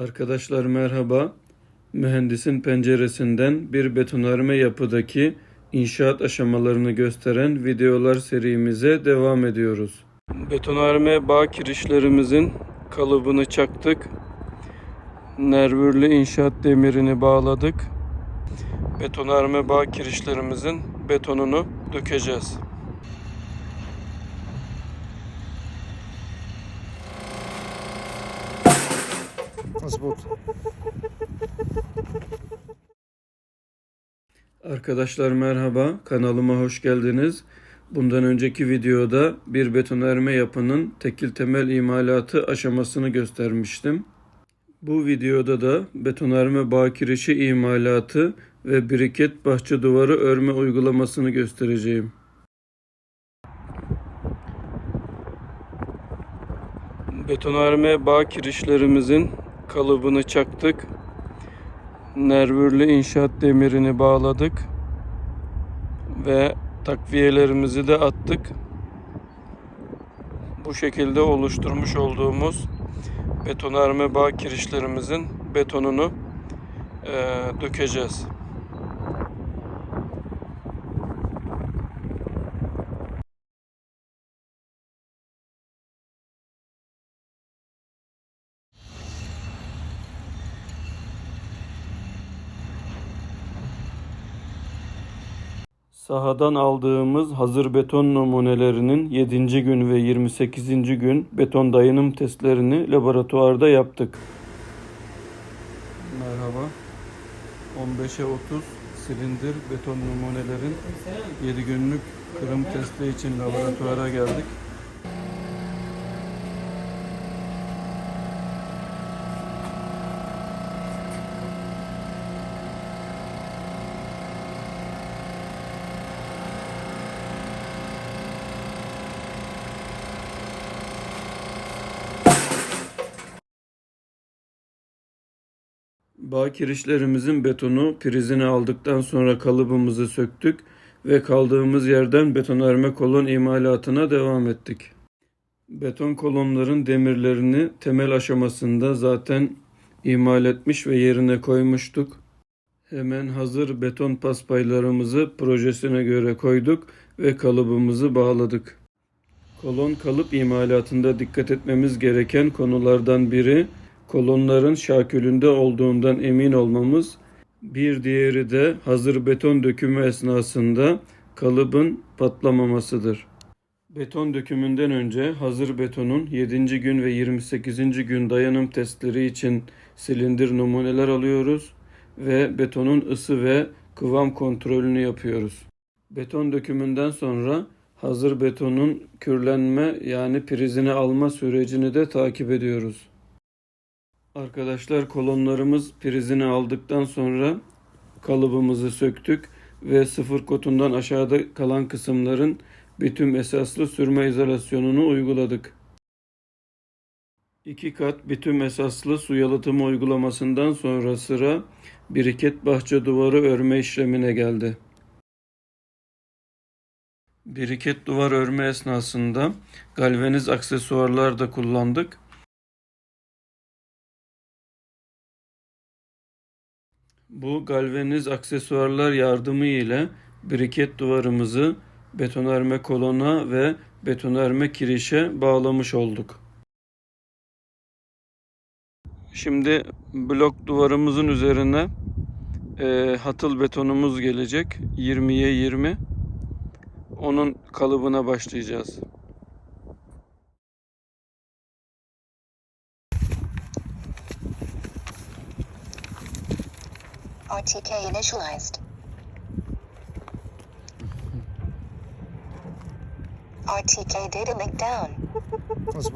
Arkadaşlar merhaba. Mühendisin penceresinden bir betonarme yapıdaki inşaat aşamalarını gösteren videolar serimize devam ediyoruz. Betonarme bağ kirişlerimizin kalıbını çaktık. Nervürlü inşaat demirini bağladık. Betonarme bağ kirişlerimizin betonunu dökeceğiz. Yalnız. Arkadaşlar merhaba. Kanalıma hoş geldiniz. Bundan önceki videoda bir betonerme yapının tekil temel imalatı aşamasını göstermiştim. Bu videoda da betonarme bakirişi imalatı ve briket bahçe duvarı örme uygulamasını göstereceğim. Betonarme bağ kirişlerimizin kalıbını çaktık. Nervürlü inşaat demirini bağladık. Ve takviyelerimizi de attık. Bu şekilde oluşturmuş olduğumuz betonarme bağ kirişlerimizin betonunu eee, dökeceğiz. Sahadan aldığımız hazır beton numunelerinin 7. gün ve 28. gün beton dayanım testlerini laboratuvarda yaptık. Merhaba. 15'e 30 silindir beton numunelerin 7 günlük kırım testi için laboratuvara geldik. Bağ kirişlerimizin betonu prizini aldıktan sonra kalıbımızı söktük ve kaldığımız yerden betonarme kolon imalatına devam ettik. Beton kolonların demirlerini temel aşamasında zaten imal etmiş ve yerine koymuştuk. Hemen hazır beton paspaylarımızı projesine göre koyduk ve kalıbımızı bağladık. Kolon kalıp imalatında dikkat etmemiz gereken konulardan biri kolonların şakülünde olduğundan emin olmamız, bir diğeri de hazır beton dökümü esnasında kalıbın patlamamasıdır. Beton dökümünden önce hazır betonun 7. gün ve 28. gün dayanım testleri için silindir numuneler alıyoruz ve betonun ısı ve kıvam kontrolünü yapıyoruz. Beton dökümünden sonra hazır betonun kürlenme yani prizini alma sürecini de takip ediyoruz. Arkadaşlar kolonlarımız prizini aldıktan sonra kalıbımızı söktük ve sıfır kotundan aşağıda kalan kısımların bitüm esaslı sürme izolasyonunu uyguladık. İki kat bitüm esaslı su yalıtımı uygulamasından sonra sıra biriket bahçe duvarı örme işlemine geldi. Biriket duvar örme esnasında galvaniz aksesuarlar da kullandık. Bu galvaniz aksesuarlar yardımı ile biriket duvarımızı betonarme kolona ve betonarme kirişe bağlamış olduk. Şimdi blok duvarımızın üzerine e, hatıl betonumuz gelecek. 20'ye 20. Onun kalıbına başlayacağız. RTK initialized. RTK data link down. That's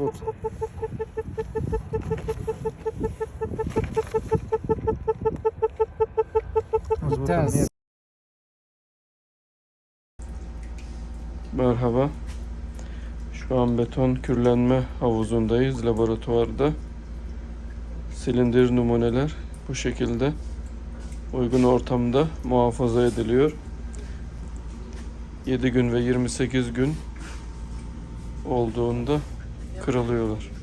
Merhaba. Şu an beton kürlenme havuzundayız laboratuvarda. Silindir numuneler bu şekilde uygun ortamda muhafaza ediliyor. 7 gün ve 28 gün olduğunda kırılıyorlar.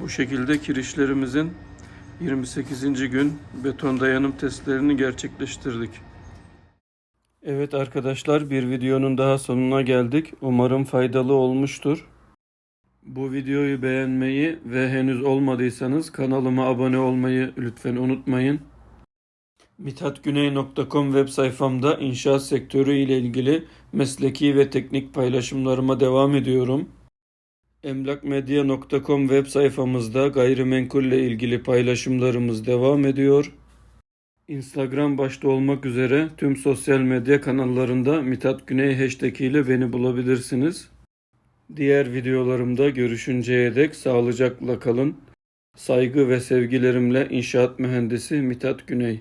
Bu şekilde kirişlerimizin 28. gün beton dayanım testlerini gerçekleştirdik. Evet arkadaşlar bir videonun daha sonuna geldik. Umarım faydalı olmuştur. Bu videoyu beğenmeyi ve henüz olmadıysanız kanalıma abone olmayı lütfen unutmayın. mithatgüney.com web sayfamda inşaat sektörü ile ilgili mesleki ve teknik paylaşımlarıma devam ediyorum. Emlakmedya.com web sayfamızda gayrimenkulle ilgili paylaşımlarımız devam ediyor. Instagram başta olmak üzere tüm sosyal medya kanallarında Mithat Güney hashtag ile beni bulabilirsiniz. Diğer videolarımda görüşünceye dek sağlıcakla kalın. Saygı ve sevgilerimle İnşaat Mühendisi Mithat Güney.